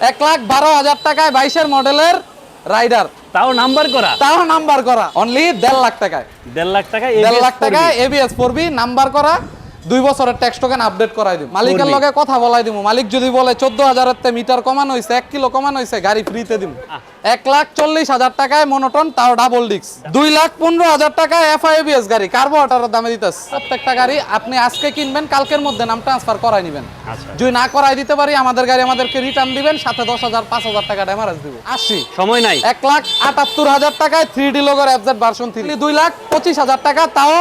এক লাখ বারো হাজার টাকায় বাইশের মডেলের রাইডার। তাও নাম্বার করা? তাও নাম্বার করা। অনলি দেড় লাখ টাকায়। দেড় লাখ টাকায় দেড় লাখ টাকায় এবিএস পড়বি নাম্বার করা। দুই বছরের ট্যাক্স টোকেন আপডেট করাই দিব। মালিকের লগে কথা বলাই দিব মালিক যদি বলে চোদ্দ হাজারের তে মিটার কমানো হয়েছে এক কিলো কমানো হয়েছে গাড়ি ফ্রিতে দিব এক লাখ চল্লিশ হাজার টাকায় মনোটন তাও ডাবল ডিক্স দুই লাখ পনেরো হাজার টাকায় এফআইবিএস গাড়ি কার্বোরেটারের দামে দিতেছে। প্রত্যেকটা গাড়ি আপনি আজকে কিনবেন কালকের মধ্যে নাম ট্রান্সফার করাই নেবেন। আচ্ছা। যদি না করাই দিতে পারি আমাদের গাড়ি আমাদেরকে রিটার্ন দিবেন সাথে দশ হাজার পাঁচ হাজার টাকা ড্যামারেজ দিব। আসি। সময় নাই। এক লাখ আটাত্তর হাজার টাকায় থ্রি ডি লোগোর অ্যাপজেট ভার্সন থ্রি দুই লাখ পঁচিশ হাজার টাকা তাও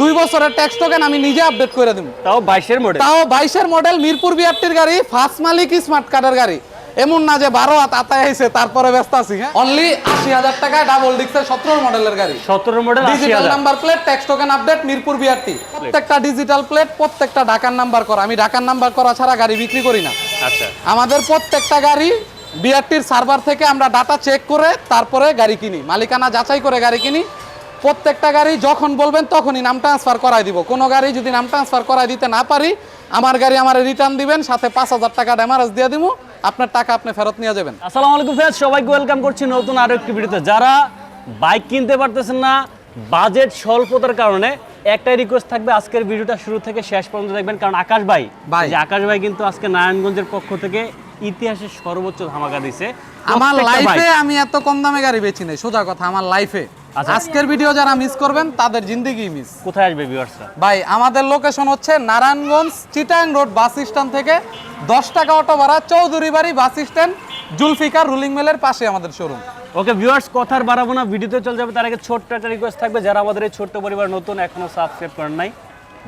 দুই বছরের ট্যাক্স টোকেন আমি নিজে আপডেট করে দিব। তাও বাইশের মডেল তাও বাইশের মডেল মিরপুর বিআরটির গাড়ি ফার্স্ট মালিক স্মার্ট কার্ডের গাড়ি। এমন না যে বারো হাত আতায় আইছে তারপরে ব্যস্ত আছি হ্যাঁ? অনলি আশি হাজার টাকায় ডাবল ডিক্সের সতেরো মডেলের গাড়ি। সতেরো model digital number plate tax token update Mirpur BRT. প্রত্যেকটা ডিজিটাল প্লেট প্রত্যেকটা ঢাকার নাম্বার করা। আমি ঢাকার নাম্বার করা ছাড়া গাড়ি বিক্রি করি না। আচ্ছা। আমাদের প্রত্যেকটা গাড়ি বিআরটির সার্ভার থেকে আমরা ডাটা চেক করে তারপরে গাড়ি কিনি। মালিকানা যাচাই করে গাড়ি কিনি। প্রত্যেকটা গাড়ি যখন বলবেন তখনই নাম ট্রান্সফার করাই দিব। কোনো গাড়ি যদি নাম ট্রান্সফার করাই দিতে না পারি আমার গাড়ি আমার রিটার্ন দিবেন সাথে পাঁচ হাজার টাকা ড্যামারেজ দিয়ে দিব আপনার টাকা আপনি ফেরত নিয়ে যাবেন। আসসালামু আলাইকুম ফ্রেন্ডস সবাইকে ওয়েলকাম করছি নতুন আরও একটি ভিডিওতে যারা বাইক কিনতে পারতেছেন না বাজেট স্বল্পতার কারণে একটাই রিকোয়েস্ট থাকবে আজকের ভিডিওটা শুরু থেকে শেষ পর্যন্ত দেখবেন। কারণ আকাশ ভাই ভাই। যে আকাশ ভাই কিন্তু আজকে নারায়ণগঞ্জের পক্ষ থেকে ইতিহাসের সর্বোচ্চ ধামাকা দিছে। আমার লাইফে আমি এত কম দামে গাড়ি বেচি নাই সোজা কথা আমার লাইফে। আজকের ভিডিও যারা মিস করবেন তাদের জিন্দিগি মিস কোথায় আসবে ভিউয়ার্সরা ভাই আমাদের লোকেশন হচ্ছে Narayanganj Chittagong road bus stand থেকে দশ টাকা অটো ভাড়া চৌধুরী বাড়ি বাস স্ট্যান্ড জুলফিকার রুলিং মেলের পাশে আমাদের শোরুম ওকে ভিউয়ার্স কথার বাড়াবো না ভিডিওতে চলে যাবে তার আগে ছোট্ট একটা রিকোয়েস্ট থাকবে যারা আমাদের এই ছোট্ট পরিবার নতুন এখনও সাবস্ক্রাইব করেন নাই।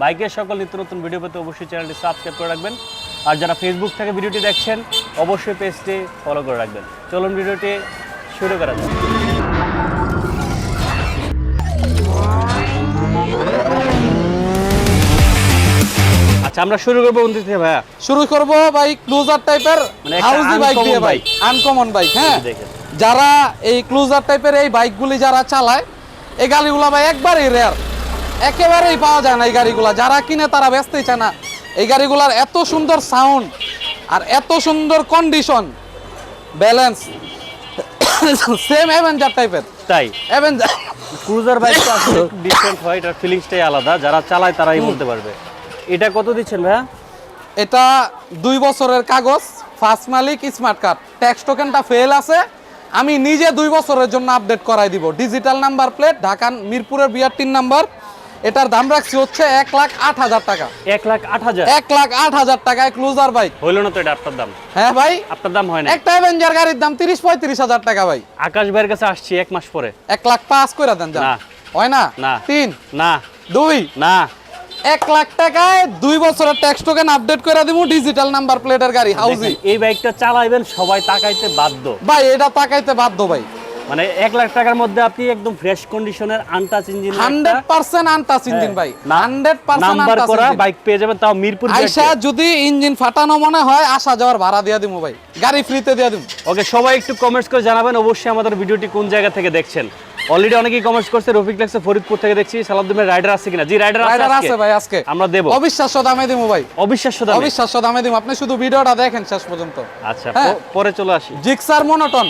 বাইকের সকল নিত্য নতুন ভিডিও পেতে অবশ্যই চ্যানেলটি সাবস্ক্রাইব করে রাখবেন। আর যারা ফেসবুক থেকে ভিডিওটি দেখছেন অবশ্যই পেজটি ফলো করে রাখবেন। চলুন ভিডিওটি শুরু করা যাক। আচ্ছা আমরা শুরু করব থেকে ভাইয়া। শুরু করব ভাই ক্লুজার টাইপের মানে হাউজি বাইক দিয়ে ভাই আনকমন বাইক হ্যাঁ? যারা এই ক্লুজার টাইপের এই বাইকগুলি যারা চালায় এই গাড়িগুলা ভাই একবারেই রেয়ার একেবারেই পাওয়া যায় না এই গাড়িগুলা। যারা কিনে তারা ব্যস্তই চায় না। এই গাড়িগুলার এত সুন্দর সাউন্ড আর এত সুন্দর কন্ডিশন ব্যালেন্স সেম অ্যাভেঞ্জার টাইপের। তাই? অ্যাভেঞ্জার ক্রুজার বাইক তো আসলে ডিফারেন্ট হয় এটার ফিলিংসটাই আলাদা। যারা চালায় তারাই বলতে পারবে। এটা কত দিচ্ছেন ভাইয়া? এটা দুই বছরের কাগজ ফার্স্ট মালিক স্মার্ট কার্ড ট্যাক্স টোকেনটা ফেল আছে আমি নিজে দুই বছরের জন্য আপডেট করাই দিব। ডিজিটাল নাম্বার প্লেট ঢাকান মিরপুরের বিয়ার তিন নাম্বার। এটার দাম রাখছি হচ্ছে এক লাখ আট হাজার টাকা। এক লাখ আট হাজার? এক লাখ আট হাজার টাকায় ক্লুজার বাইক হইল না তো এটা আপনার দাম? হ্যাঁ ভাই। আপনার দাম হয় না একটা অ্যাভেঞ্জার গাড়ির দাম তিরিশ পঁয়ত্রিশ হাজার টাকা ভাই। আকাশ ভাইয়ের কাছে আসছি এক মাস পরে। এক লাখ পাঁচ করে দেন না। হয় না? না। তিন। না। দুই। না। এক লাখ টাকায় দুই বছরের ট্যাক্স টোকেন আপডেট করে দিব ডিজিটাল নাম্বার প্লেটের গাড়ি হাউজি এই বাইকটা চালাইবেন সবাই তাকাইতে বাধ্য। ভাই এটা তাকাইতে বাধ্য ভাই। মানে এক লাখ টাকার মধ্যে আপনি একদম ফ্রেশ কন্ডিশনের untouch engine hundred percent untouch engine ভাই। হান্ড্রেড পার্সেন্ট নাম্বার করা বাইক পেয়ে যাবেন তাও মিরপুর আইসা যদি ইঞ্জিন ফাটানো মনে হয় আসা যাওয়ার ভাড়া দিয়ে দিমু ভাই। গাড়ি ফ্রিতে দিয়ে দিমু। ওকে সবাই একটু কমেন্টস করে জানাবেন অবশ্যই আমাদের ভিডিওটি কোন জায়গা থেকে দেখছেন? অলরেডি অনেকেই কমেন্টস করছে রফিক লাগছে ফরিদপুর থেকে দেখছি সালাউদ্দিনের রাইডার আছে কিনা? জি রাইডার রাইডার আছে আছে ভাই আজকে। আমরা দেবো। অবিশ্বাস্য দামে ভাই। অবিশ্বাস্য দামে? অবিশ্বাস্য দামে আপনি শুধু ভিডিওটা দেখেন শেষ পর্যন্ত। আচ্ছা হ্যাঁ। পরে চলে আসি। জিক্সার মনোটন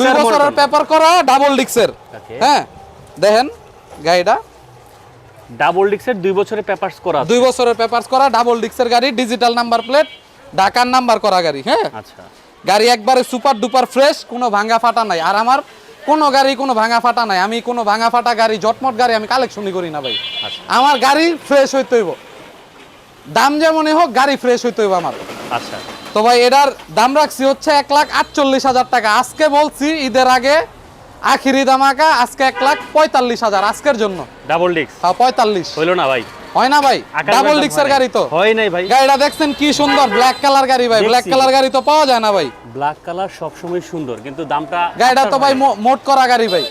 দুই বছরের পেপার করা ডাবল ডিক্সের হ্যাঁ। দেখেন গাড়িটা। ডাবল ডিক্সের দুই বছরের পেপারস করা দুই বছরের পেপারস করা ডাবল ডিক্সের গাড়ি ডিজিটাল নাম্বার প্লেট ঢাকার নাম্বার করা গাড়ি হ্যাঁ। আচ্ছা। গাড়ি একবারে সুপার ডুপার ফ্রেশ কোনো ভাঙা ফাটা নাই। আর আমার কোনো গাড়ি কোনো ভাঙা ফাটা নাই। আমি কোনো ভাঙা ফাটা গাড়ি জটমট গাড়ি আমি কালেকশনই করি না ভাই। আচ্ছা। আমার গাড়ি ফ্রেশ হইতে হইব। দাম যেমনই হোক গাড়ি ফ্রেশ হইতে হইব আমার। আচ্ছা। তো ভাই এটার দাম রাখছি হচ্ছে এক লাখ আটচল্লিশ হাজার টাকা। আজকে বলছি ঈদের আগে আখিরি দামাকা আজকে এক লাখ পঁয়তাল্লিশ হাজার আজকের জন্য। ডাবল ডিক্স হ্যাঁ পঁয়তাল্লিশ। হইল না ভাই। হয় না ভাই? ডাবল ডিক্সের গাড়ি তো। হয় নাই ভাই। গাড়িটা দেখছেন কি সুন্দর ব্ল্যাক কালার গাড়ি ভাই ব্ল্যাক কালার গাড়ি তো পাওয়া যায় না ভাই। ব্ল্যাক কালার সবসময় সুন্দর কিন্তু দামটা গাড়িটা তো আচ্ছা ভাই মোট করা গাড়ি ভাই।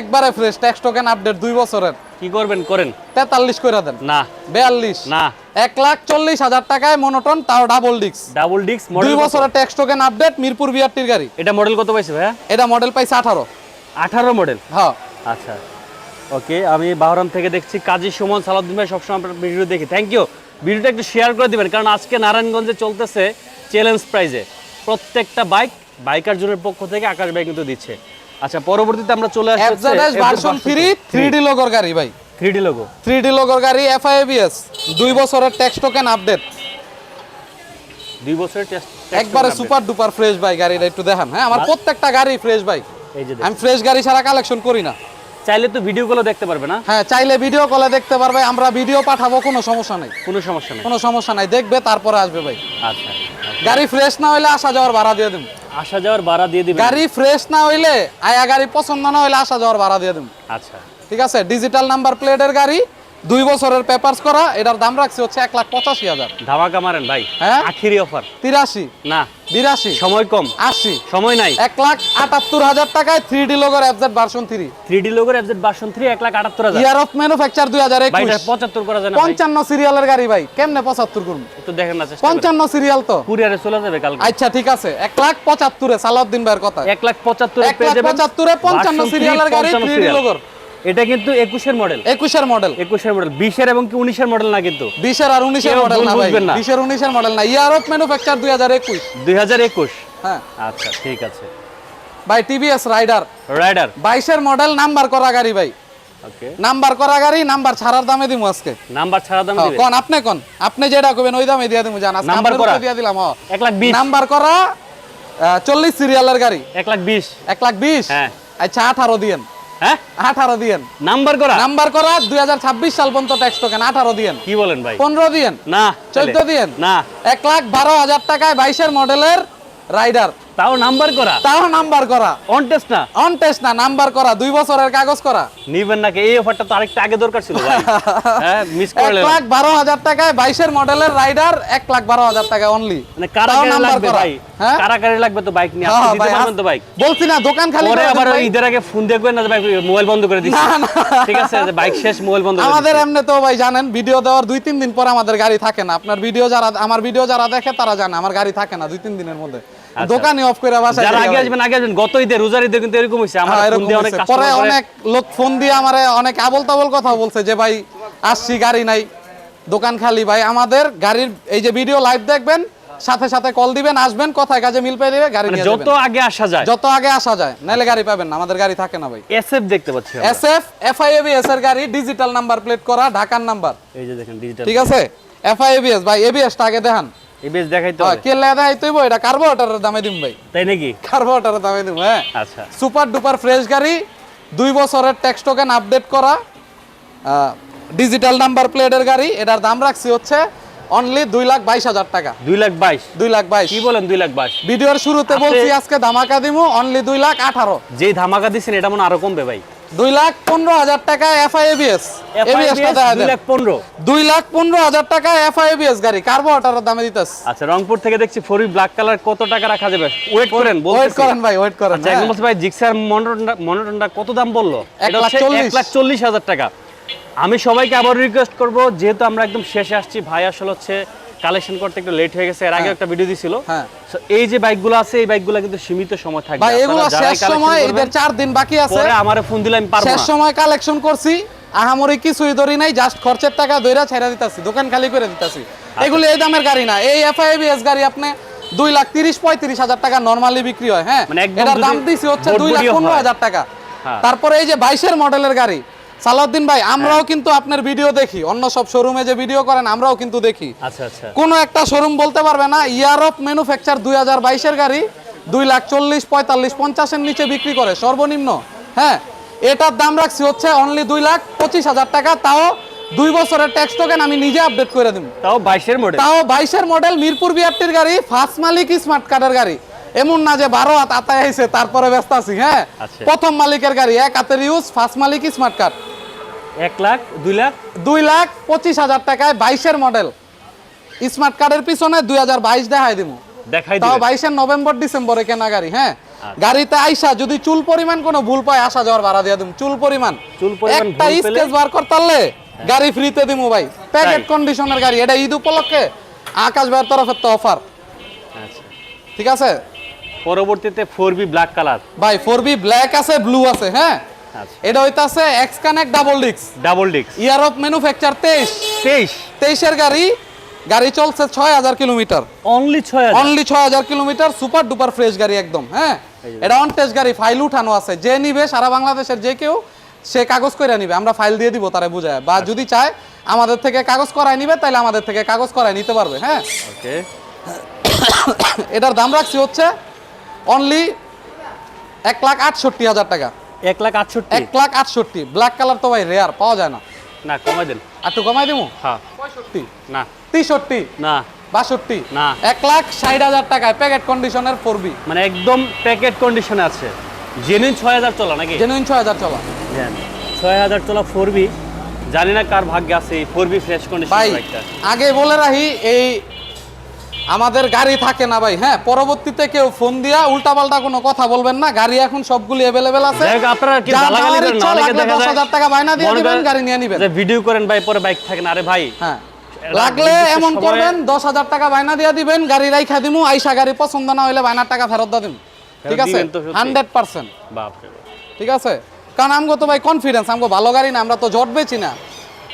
একবারে ফ্রেশ ট্যাক্স টোকেন আপডেট দুই বছরের। কি করবেন করেন। তেতাল্লিশ করে দেন। না। বিয়াল্লিশ। না। এক লাখ চল্লিশ হাজার টাকায় মনোটন তাও ডাবল ডিক্স ডাবল ডিক্স দুই বছরের ট্যাক্স টোকেন আপডেট মিরপুর বিআরটির গাড়ি। এটা মডেল কত পাইছে ভাইয়া? এটা মডেল পাইছে আঠারো। আঠারো মডেল হ্যাঁ। আচ্ছা। ওকে আমি বাহরাম থেকে দেখছি কাজী সুমন সালাউদ্দিন ভাই সবসময় আপনার ভিডিও দেখি। থ্যাংক ইউ ভিডিওটা একটু শেয়ার করে দিবেন কারণ আজকে নারায়ণগঞ্জে চলতেছে চ্যালেঞ্জ প্রাইজে প্রত্যেকটা বাইক বাইকার জনের পক্ষ থেকে আকাশ বাইক কিন্তু দিচ্ছে। আচ্ছা পরবর্তীতে আমরা চলে আসছি এফজেডএস ভার্সন 3 3D লোগোর গাড়ি ভাই। থ্রি ডি লোগো 3D লোগোর গাড়ি এফআইএবিএস দুই বছরের ট্যাক্স টোকেন আপডেট দুই বছরের টেস্ট একবারে সুপার ডুপার ফ্রেশ ভাই গাড়িটা একটু দেখান। হ্যাঁ আমার প্রত্যেকটা গাড়ি ফ্রেশ ভাই। এই যে আমি ফ্রেশ গাড়ি ছাড়া কালেকশন করি না। চাইলে তো ভিডিও কলে দেখতে পারবে না? হ্যাঁ চাইলে ভিডিও কলে দেখতে পারবে। আমরা ভিডিও পাঠাবো কোনো সমস্যা নাই। কোনো সমস্যা নাই। কোনো সমস্যা নাই। দেখবে তারপরে আসবে ভাই। আচ্ছা। গাড়ি ফ্রেশ না হইলে আসা যাওয়ার ভাড়া দিয়ে দিন আসা যাওয়ার ভাড়া দিয়ে দিবেন? গাড়ি ফ্রেশ না হইলে আয়া গাড়ি পছন্দ না হইলে আসা যাওয়ার ভাড়া দিয়ে দিন আচ্ছা। ঠিক আছে? ডিজিটাল নাম্বার প্লেটের গাড়ি দুই বছরের পেপারস করা এটার দাম রাখছি হচ্ছে এক লাখ পঁচাশি হাজার। ধামাকা মারেন ভাই হ্যাঁ? আখিরি অফার তিরাশি। না। বিরাশি। সময় কম। আশি। সময় নাই। এক লাখ আটাত্তর হাজার টাকায় three D লোগোর FZ version three three D লোগোর FZ version three এক লাখ আটাত্তর হাজার। ইয়ার অফ ম্যানুফ্যাকচার দুই হাজার একুশ। পঁচাত্তর করা যায় পঞ্চান্ন সিরিয়ালের গাড়ি ভাই কেমনে পঁচাত্তর করুন একটু দেখেন না পঞ্চান্ন সিরিয়াল তো। কুরিয়ারে চলে যাবে কালকে। আচ্ছা ঠিক আছে। এক লাখ পঁচাত্তরে সালাউদ্দিন ভাইয়ের কথা। এক লাখ পঁচাত্তর এক লাখ পঁচাত্তরে পঞ্চান্ন সিরিয়ালের গাড়ি থ্রি ডি লোগোর এটা কিন্তু একুশের মডেল। একুশের মডেল। একুশের মডেল। বিশের এবং কি উনিশের মডেল না কিন্তু? বিশের আর উনিশের মডেল না ভাই। বুঝবেন না। বিশের উনিশের মডেল না। ইয়ার অফ ম্যানুফ্যাকচার দুই হাজার একুশ। দুই হাজার একুশ? হ্যাঁ। আচ্ছা ঠিক আছে। ভাই টিভিএস রাইডার রাইডার বাইশের মডেল নাম্বার করা গাড়ি ভাই। ওকে। নাম্বার করা গাড়ি নাম্বার ছাড়ার দামে দিমু আজকে। নাম্বার ছাড়া দাম কোন আপনি কোন? আপনি যেটা কবেন ওই দামে দিয়ে দিমু জান। আজকে নাম্বার করা? দিয়ে দিলাম। এক লাখ বিশ। নাম্বার করা চল্লিশ সিরিয়ালের গাড়ি। এক লাখ বিশ। এক লাখ বিশ? হ্যাঁ। আচ্ছা আঠারো দিয়েন। হ্যাঁ? আঠারো দিয়েন। নাম্বার করা? নাম্বার করা দুই হাজার ছাব্বিশ সাল পর্যন্ত ট্যাক্স টোকেন আঠারো দিয়েন। কি বলেন ভাই? পনেরো দিয়েন। না চোদ্দ। দিয়েন। না। এক লাখ বারো হাজার টাকায় বাইশের মডেলের রাইডার তাও নাম্বার করা? তাও নাম্বার করা। অন টেস্ট না? অন টেস্ট না নাম্বার করা দুই বছরের কাগজ করা। নিবেন নাকি? এই অফারটা তো আরেকটা আগে দরকার ছিল ভাই। হ্যাঁ মিস এক করলেন লাখ বারো হাজার টাকায় বাইশের মডেলের রাইডার এক লাখ বারো হাজার টাকা অনলি মানে লাগবে ভাই? হ্যাঁ? লাগবে তো বাইক নিয়ে? হ্যাঁ, আপনি দিতে পারবেন তো বাইক বলছি না দোকান খালি পরে আবার ঈদের আগে ফোন দিয়ে করেন না ভাই মোবাইল বন্ধ করে না। ঠিক আছে বাইক শেষ মোবাইল বন্ধ আমাদের। এমনি তো ভাই জানেন ভিডিও দেওয়ার দুই তিন দিন পর আমাদের গাড়ি থাকে না। আপনার ভিডিও যারা আমার ভিডিও যারা দেখে তারা জানে আমার গাড়ি থাকে না দুই তিন দিনের মধ্যে। দোকানই অফ করে বাসায় যারা আগে আসবেন আগে আসবেন। গত ঈদে রোজার ঈদে কিন্তু এরকম হয়েছে আমার হ্যাঁ, ফোন দিয়ে অনেক পরে অনেক লোক ফোন দিয়ে আমারে অনেক আবল তাবল কথা বলছে যে ভাই আসছি গাড়ি নাই দোকান খালি ভাই। আমাদের গাড়ির এই যে ভিডিও লাইভ দেখবেন সাথে সাথে কল দিবেন আসবেন কথায় কাজে মিল পেয়ে দিবে গাড়ি নিয়ে যত আগে আসা যায়। যত আগে আসা যায় নাইলে গাড়ি পাবেন না আমাদের গাড়ি থাকে না ভাই। এসএফ দেখতে পাচ্ছি। এসএফ এফআইএবিএস এর গাড়ি ডিজিটাল নাম্বার প্লেট করা ঢাকার নাম্বার এই যে দেখেন ডিজিটাল ঠিক আছে? এফআইএবিএস ভাই এবিএস টা আগে দেখান। হ্যাঁ, কে এটা কার্বোরেটরের দামে দিম ভাই। তাই নাকি? কার্বোরেটরের দামে দিম হ্যাঁ। আচ্ছা। সুপার ডুপার ফ্রেশ গাড়ি দুই বছরের ট্যাক্স টোকেন আপডেট করা ডিজিটাল নাম্বার প্লেটের গাড়ি এটার দাম রাখছি হচ্ছে অনলি দুই লাখ বাইশ হাজার টাকা। দুই লাখ বাইশ? দুই লাখ বাইশ। কি বলেন দুই লাখ বাইশ? ভিডিওর শুরুতে বলছি আজকে ধামাকা দিমু অনলি দুই লাখ আঠারো। যেই ধামাকা দিচ্ছেন এটা মনে আরও কমবে ভাই। দুই লাখ পনেরো হাজার টাকা এফআইএবিএস এবিএস টা দেখা দুই লাখ পনেরো। দুই লাখ পনেরো হাজার টাকা এফআইএবিএস গাড়ি। কার্বোরেটরের দামে দিতেছ। আচ্ছা রংপুর থেকে দেখছি ফোরি ব্ল্যাক কালার কত টাকা রাখা যাবে? ওয়েট করেন ওয়েট করেন ভাই ওয়েট করেন। আচ্ছা হ্যাঁ। একদম ভাই জিক্সার মনোটনটা মনোটনটা কত দাম বলল? এক লাখ। এক লাখ চল্লিশ হাজার টাকা। আমি সবাইকে আবার রিকোয়েস্ট করব যেহেতু আমরা একদম শেষে আসছি ভাই আসলে হচ্ছে কালেকশন করতে একটু লেট হয়ে গেছে। এর আগে একটা ভিডিও দিছিল। হ্যাঁ। এই যে বাইকগুলো আছে এই বাইকগুলো কিন্তু সীমিত সময় থাকবে। ভাই এগুলো শেষ সময় এদের চার দিন বাকি আছে। পরে আমারে ফোন দিলে আমি পারব শেষ সময় কালেকশন করছি। আহামরি কিছুই ধরি নাই জাস্ট খরচের টাকা দইরা ছেড়ে দিতাছি দোকান খালি করে দিতাছি। আচ্ছা। এগুলো এই দামের গাড়ি না। এই এফআইবিএস গাড়ি আপনি দুই লাখ তিরিশ পঁয়ত্রিশ হাজার টাকা নর্মালি বিক্রি হয় হ্যাঁ? মানে এটার দাম দিছি হচ্ছে দুই লাখ পনেরো হাজার টাকা। হ্যাঁ। তারপরে এই যে বাইশের মডেলের গাড়ি সালাউদ্দিন ভাই আমরাও কিন্তু আপনার ভিডিও দেখি। অন্য সব শোরুমে যে ভিডিও করেন আমরাও কিন্তু দেখি। আচ্ছা আচ্ছা। কোনো একটা শোরুম বলতে পারবে না ইয়ার অফ ম্যানুফ্যাকচার দুই হাজার বাইশের গাড়ি দুই লাখ চল্লিশ পঁয়তাল্লিশ পঞ্চাশের নিচে বিক্রি করে সর্বনিম্ন। হ্যাঁ এটার দাম রাখছি হচ্ছে অনলি দুই লাখ পঁচিশ হাজার টাকা তাও দুই বছরের ট্যাক্স টোকেন আমি নিজে আপডেট করে দিব তাও বাইশের মডেল তাও বাইশের মডেল মিরপুর বিআরটির গাড়ি ফার্স্ট মালিক স্মার্ট কার্ডের গাড়ি। এমন না যে বারো হাত আতায় আইছে তারপরে ব্যস্ত আছি হ্যাঁ। আচ্ছা। প্রথম মালিকের গাড়ি এক হাতের ইউজ ফার্স্ট মালিক স্মার্ট কার্ড এক লাখ দুই লাখ? দুই লাখ পঁচিশ হাজার টাকায় বাইশের মডেল। স্মার্ট কার্ডের পিছনে দুই হাজার বাইশ দেখাই দিব দেখাই তাও বাইশের নভেম্বর ডিসেম্বরে কেনা গাড়ি হ্যাঁ গাড়িতে আইসা যদি চুল পরিমাণ কোনো ভুল পায় আসা যাওয়ার ভাড়া দিয়ে দিম। চুল পরিমাণ। চুল পরিমাণ একটা স্কেচ বার করতারলে গাড়ি ফ্রিতে দিমু ভাই। প্যাকেট কন্ডিশনের গাড়ি এটা ঈদ উপলক্ষে আকাশ ভাইয়ের তরফের তো অফার আচ্ছা। ঠিক আছে? পরবর্তীতে ফোর বি ব্ল্যাক কালার ভাই ফোর বি ব্ল্যাক আছে ব্লু আছে হ্যাঁ? আচ্ছা এটা হইতাছে এক্স কানেক্ট ডাবল ডিক্স ডাবল ডিক্স ইয়ার অফ ম্যানুফ্যাকচার তেইশ। তেইশ। তেইশের গাড়ি গাড়ি চলছে ছয় হাজার কিলোমিটার। অনলি ছয় হাজার। অনলি ছয় হাজার কিলোমিটার সুপার ডুপার ফ্রেশ গাড়ি একদম হ্যাঁ? এটা অন টেস্ট গাড়ি ফাইল উঠানো আছে। যে নিবে সারা বাংলাদেশের যে কেউ সে কাগজ করে নিবে। আমরা ফাইল দিয়ে দিব তারা বুঝায়। বা যদি চায় আমাদের থেকে কাগজ করায় নিবে তাহলে আমাদের থেকে কাগজ করায় নিতে পারবে হ্যাঁ? ওকে। এটার দাম রাখছি হচ্ছে অনলি এক লাখ আটষট্টি হাজার টাকা। এক লাখ আটষট্টি। এক লাখ আটষট্টি। ব্ল্যাক কালার তো ভাই রেয়ার পাওয়া যায় না। না কমাই দেন। একটু কমাই দিব হ্যাঁ। পঁয়ষট্টি। না। তেষট্টি? না। বাষট্টি? না। এক লাখ ষাট হাজার টাকায় প্যাকেট কন্ডিশনের ফোর বি মানে একদম প্যাকেট কন্ডিশনে আছে। জেনুইন ছয় হাজার চলা নাকি? জেনুইন ছয় হাজার চলা। ছয় হাজার চলা ফোর বি জানি না কার ভাগ্যে আছে এই ফোর বি ফ্রেশ কন্ডিশন আগে বলে রাখি এই আমাদের গাড়ি থাকে না ভাই হ্যাঁ? পরবর্তীতে কেউ ফোন দিয়া উল্টাপাল্টা কোনো কথা বলবেন না গাড়ি এখন সবগুলি অ্যাভেলেবেল আছে। আপনারা কি গালাগালি করেন না, অনেকে দেখা যায় হাজার টাকা বায়না দিয়ে দিবেন গাড়ি নিয়ে নিবেন। যে ভিডিও করেন ভাই পরে বাইক থাকে না আরে ভাই হ্যাঁ। লাগলে এমন করবেন দশ হাজার টাকা বায়না দিয়ে দিবেন গাড়ি রাইখা দিমু আইসা গাড়ি পছন্দ না হইলে বায়নার টাকা ফেরত দিয়ে দিন ঠিক আছে? দিবেন তো সত্যি। Hundred percent. বাপ। রে ঠিক আছে? কারণ আমগো তো ভাই কনফিডেন্স আমগো ভালো গাড়ি না আমরা তো জট বেচি না।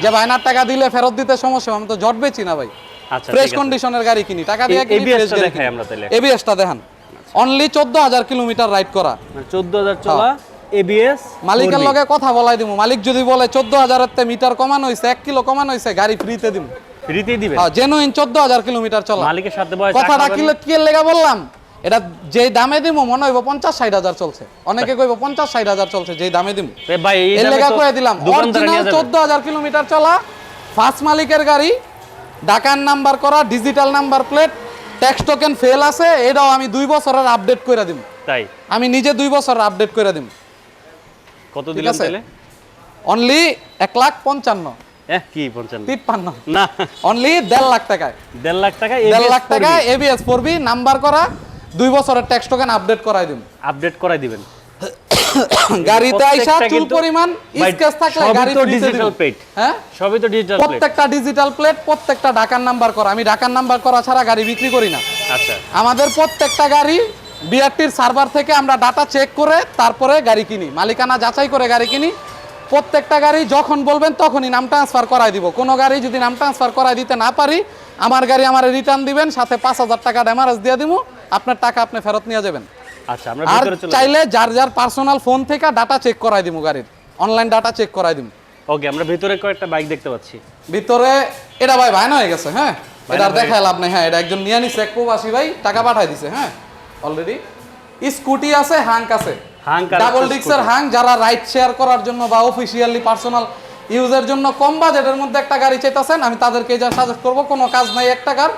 যে বায়নার টাকা দিলে ফেরত দিতে সমস্যা আমি তো জট বেচি না ভাই। ফ্রেশ কন্ডিশনের গাড়ি কিনি। টাকা দিয়ে কিনি ফ্রেশ গাড়ি দেখাই আমরা তাহলে। এবিএসটা দেখান। অনলি চোদ্দ হাজার কিলোমিটার রাইড করা। চোদ্দ হাজার চলা এবিএস মালিকের লগে কথা বলাই দিমু। মালিক যদি বলে চোদ্দ হাজারের তে মিটার কমানো হয়েছে এক কিলো কমানো হয়েছে গাড়ি ফ্রিতে দিমু। ফ্রিতে দিবে? হ্যাঁ জেনুইন চোদ্দ হাজার কিলোমিটার চলা। মালিকের সাথে বয়স কথাটা কিলে কি লেগা বললাম। এটা যে দামে দিমু মনে হইব পঞ্চাশ ষাট হাজার চলছে। অনেকে কইব পঞ্চাশ ষাট হাজার চলছে যেই দামে দিমু। ভাই এই এর লেগা কয়ে দিলাম অরিজিনাল। চোদ্দ হাজার কিলোমিটার চলা ফার্স্ট মালিকের গাড়ি ঢাকার নাম্বার করা digital number plate tax token fail আছে এটাও আমি দুই বছরের আপডেট করে দিব তাই? আমি নিজে দুই বছর আপডেট করে দিব কত দিলেন আছে। অনলি এক লাখ পঞ্চান্ন। কি পঞ্চান্ন? তিপ্পান্ন। না। অনলি দেড় লাখ টাকায়। দেড় লাখ টাকা দেড় লাখ টাকায় এবিএস পড়বি নাম্বার করা দুই বছরের ট্যাক্স টোকেন আপডেট করাই দিব আপডেট করাই দিবেন। গাড়িতে আইসা চুল পরিমাণ স্কেচ থাকলে গাড়ি তো দিব। plate। হ্যাঁ? সবই তো ডিজিটাল প্লেট প্রত্যেকটা ডিজিটাল প্লেট প্রত্যেকটা ঢাকার নাম্বার করা। আমি ঢাকার নাম্বার করা ছাড়া গাড়ি বিক্রি করি না। আচ্ছা। আমাদের প্রত্যেকটা গাড়ি বিআরটির সার্ভার থেকে আমরা ডাটা চেক করে তারপরে গাড়ি কিনি। মালিকানা যাচাই করে গাড়ি কিনি। প্রত্যেকটা গাড়ি যখন বলবেন তখনই নাম ট্রান্সফার করাই দিব। কোনো গাড়ি যদি নাম ট্রান্সফার করাই দিতে না পারি আমার গাড়ি আমার রিটার্ন দিবেন সাথে পাঁচ হাজার টাকা ড্যামারেজ দিয়ে দিব আপনার টাকা আপনি ফেরত নিয়ে যাবেন। আচ্ছা আমরা ভিতরে চলে চাইলে যার যার পার্সোনাল ফোন থেকে ডাটা চেক করাই দিব গাড়ির। অনলাইন ডাটা চেক করাই দিব ওকে আমরা ভিতরে কয়েকটা বাইক দেখতে পাচ্ছি। ভিতরে এটা ভাই ভাইনা হয়ে গেছে হ্যাঁ? এটা দেখায় লাভ নেই হ্যাঁ এটা একজন নিয়ে নিছে এক প্রবাসী ভাই টাকা পাঠাই দিছে হ্যাঁ? অলরেডি স্কুটি আছে হাঙ্ক আছে। ডাবল ডিক্সের হাং যারা রাইড শেয়ার করার জন্য বা অফিসিয়ালি পার্সোনাল ইউজের জন্য কম বাজেটের মধ্যে একটা গাড়ি চাইতেছেন আমি তাদেরকে যা সাজেস্ট করব কোনো কাজ নাই এক টাকার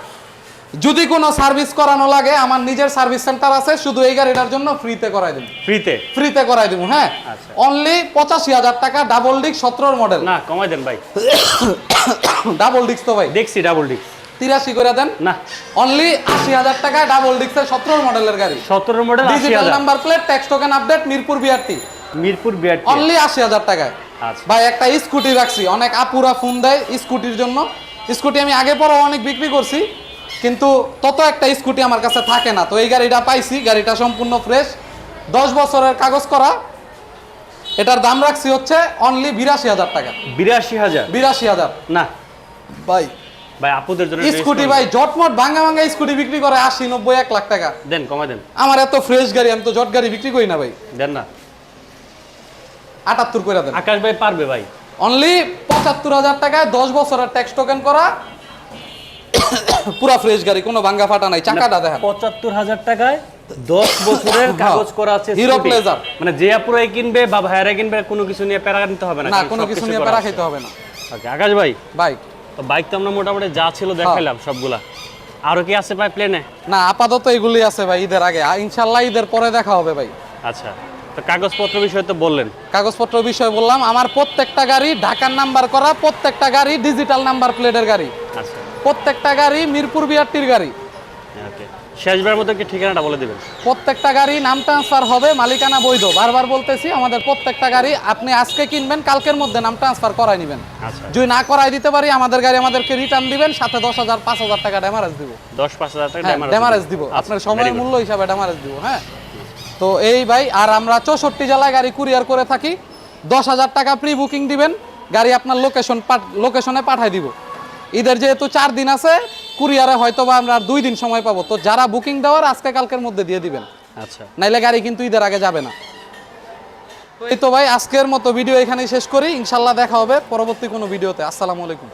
যদি কোনো সার্ভিস করানো লাগে আমার নিজের সার্ভিস সেন্টার আছে শুধু এই গাড়িটার জন্য ফ্রিতে করাই দিব। ফ্রিতে? ফ্রিতে করাই দিব হ্যাঁ। আচ্ছা। অনলি পঁচাশি হাজার টাকা ডাবল ডিক্স সতেরোর মডেল না কমাই দেন ভাই। ডাবল ডিক্স তো ভাই। দেখছি ডাবল ডিস্ক তিরাশি করে দেন। না। অনলি আশি হাজার টাকায় ডাবল ডিক্সের সতেরো মডেলের গাড়ি। সতেরো model digital number plate tax token update Mirpur BRT Mirpur BRT only আশি হাজার টাকায়। আচ্ছা। ভাই একটা স্কুটি রাখছি। অনেক আপুরা ফোন দেয় স্কুটির জন্য। স্কুটি আমি আগে পরেও অনেক বিক্রি করছি। কিন্তু তত একটা স্কুটি আমার কাছে থাকে না। তো এই গাড়িটা পাইছি গাড়িটা সম্পূর্ণ ফ্রেশ দশ বছরের কাগজ করা। এটার দাম রাখছি হচ্ছে অনলি বিরাশি হাজার টাকা। বিরাশি হাজার? বিরাশি হাজার। না। ভাই ভাই আপুদের জন্য স্কুটি ভাই জটমট ভাঙ্গা ভাঙ্গা স্কুটি বিক্রি করে আশি নব্বই এক লাখ টাকা। দেন কমাই দেন। আমার এত ফ্রেশ গাড়ি আমি তো জট গাড়ি বিক্রি করি না ভাই। দেন না। আটাত্তর করে দেন আকাশ ভাই পারবে ভাই অনলি পঁচাত্তর হাজার টাকায় দশ বছরের ট্যাক্স টোকেন করা পুরা ফ্রেশ গাড়ি কোনো ভাঙ্গা ফাটা নাই চাকাটা দেখেন। পঁচাত্তর হাজার টাকায় দশ বছরের কাগজ করা আছে হিরো প্লেজার। মানে যে আপুরাই কিনবে বা ভাইয়ারা কিনবে কোনো কিছু নিয়ে প্যারা নিতে হবে না না কোনো কিছু নিয়ে প্যারা খেতে হবে না। আকাশ ভাই। ভাই। তো বাইক তো আমরা মোটামুটি যা ছিল দেখাইলাম সবগুলা। আরও কি আছে ভাই প্লেনে না আপাতত এগুলি আছে ভাই ঈদের আগে। আ, ইনশাল্লাহ ঈদের পরে দেখা হবে ভাই। আচ্ছা তো কাগজপত্র বিষয়ে তো বললেন। কাগজপত্র বিষয়ে বললাম আমার প্রত্যেকটা গাড়ি ঢাকার নাম্বার করা প্রত্যেকটা গাড়ি ডিজিটাল নাম্বার প্লেটের গাড়ি। আচ্ছা। প্রত্যেকটা গাড়ি মিরপুর বিআরটির গাড়ি। শেষবার মতো কি ঠিকানাটা বলে দিবেন? প্রত্যেকটা গাড়ি নাম ট্রান্সফার হবে মালিকানা বৈধ। বারবার বলতেছি আমাদের প্রত্যেকটা গাড়ি আপনি আজকে কিনবেন কালকের মধ্যে নাম ট্রান্সফার করাই নেবেন। আচ্ছা। যদি না করাই দিতে পারি আমাদের গাড়ি আমাদেরকে রিটার্ন দিবেন সাথে দশ হাজার পাঁচ হাজার টাকা ড্যামারেজ দিব। দশ পাঁচ হাজার টাকা ড্যামারেজ দিব। আচ্ছা, আপনার সময়ের মূল্য হিসাবে ড্যামারেজ দিব হ্যাঁ। তো এই ভাই আর আমরা চৌষট্টি জেলায় গাড়ি কুরিয়ার করে থাকি। দশ হাজার টাকা প্রি বুকিং দিবেন গাড়ি আপনার লোকেশন লোকেশনে পাঠাই দিব। ঈদের যেহেতু চার দিন আছে কুরিয়ারে হয়তো বা আমরা আর দুই দিন সময় পাবো। তো যারা বুকিং দেওয়ার আজকে কালকের মধ্যে দিয়ে দিবেন। আচ্ছা। নাইলে গাড়ি কিন্তু ঈদের আগে যাবে না। তো এই তো ভাই আজকের মতো ভিডিও এখানেই শেষ করি। ইনশাল্লাহ দেখা হবে পরবর্তী কোনো ভিডিওতে। আসসালামু আলাইকুম।